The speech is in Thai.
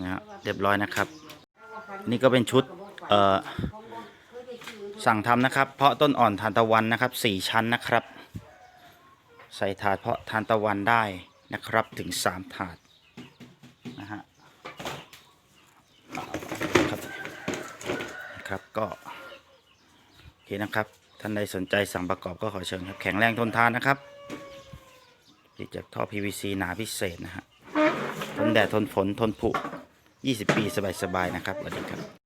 นะฮะเรียบร้อยนะครับ นี่ก็เป็นชุดเอ่อสั่งทำนะครับ เพาะต้นอ่อนทานตะวันนะครับสี่ชั้นนะครับ ใส่ถาดเพาะทานตะวันได้นะครับถึงสามถาดนะฮะครับครับก็โอเคนะครับท่านใดสนใจสั่งประกอบก็ขอเชิญครับแข็งแรงทนทานนะครับผลิตจากท่อ PVC หนาพิเศษนะฮะทนแดดทนฝนทนผุ 20 ปีสบายๆนะครับสวัสดีครับ